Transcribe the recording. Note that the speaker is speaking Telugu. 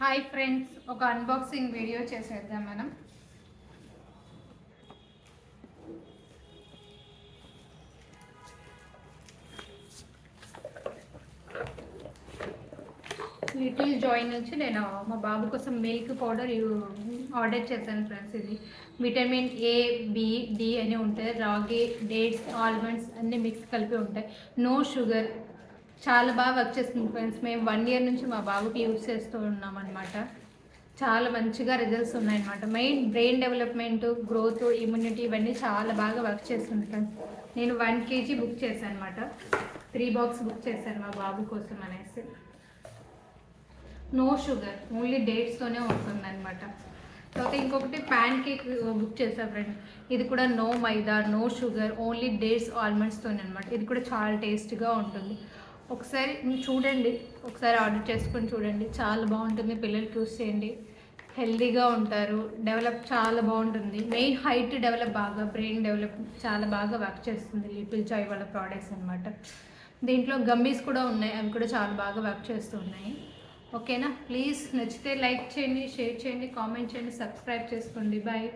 హాయ్ ఫ్రెండ్స్ ఒక అన్బాక్సింగ్ వీడియో చేసేద్దాం మనం. లిటిల్ జాయ్ నుంచి నేను మా బాబు కోసం మిల్క్ పౌడర్ ఆర్డర్ చేశాను ఫ్రెండ్స్ ఇది. విటమిన్ ఏ బి డి అని ఉంటాయి. రాగి డేట్స్ ఆల్మండ్స్ అన్నీ మిక్స్ కలిపి ఉంటాయి. నో షుగర్ చాలా బాగా వర్క్ చేస్తుంది ఫ్రెండ్స్ మేము వన్ ఇయర్ నుంచి మా బాబుకి యూజ్ చేస్తూ ఉన్నాం అనమాట చాలా మంచిగా రిజల్ట్స్ ఉన్నాయన్నమాట. Main brain development growth immunity ఇవన్నీ చాలా బాగా వర్క్ చేస్తుంది ఫ్రెండ్స్ నేను వన్ కేజీ బుక్ చేశాను అనమాట త్రీ బాక్స్ బుక్ చేశాను మా బాబు కోసం అనేసి. నో షుగర్ ఓన్లీ డేట్స్తోనే ఉంటుంది అనమాట తర్వాత ఇంకొకటి ప్యాన్ కేక్ బుక్ చేశాను ఫ్రెండ్ ఇది కూడా no maida no sugar only dates ఆల్మండ్స్తోనే అనమాట ఇది కూడా చాలా టేస్ట్గా ఉంటుంది. ఒకసారి మీరు చూడండి. ఒకసారి ఆర్డర్ చేసుకొని చూడండి. చాలా బాగుంటుంది. పిల్లలకి యూస్ చేయండి. హెల్దీగా ఉంటారు. డెవలప్ చాలా బాగుంటుంది. మెయిన్ హైట్ డెవలప్ బాగా బ్రెయిన్ డెవలప్ చాలా బాగా వర్క్ చేస్తుంది లిటిల్ చాయ్ వాళ్ళ ప్రోడక్ట్స్ అనమాట దీంట్లో గమ్మీస్ కూడా ఉన్నాయి. అవి కూడా చాలా బాగా వర్క్ చేస్తున్నాయి. ఓకేనా? ప్లీజ్ నచ్చితే లైక్ చేయండి షేర్ చేయండి కామెంట్ చేయండి సబ్స్క్రైబ్ చేసుకోండి. బాయ్.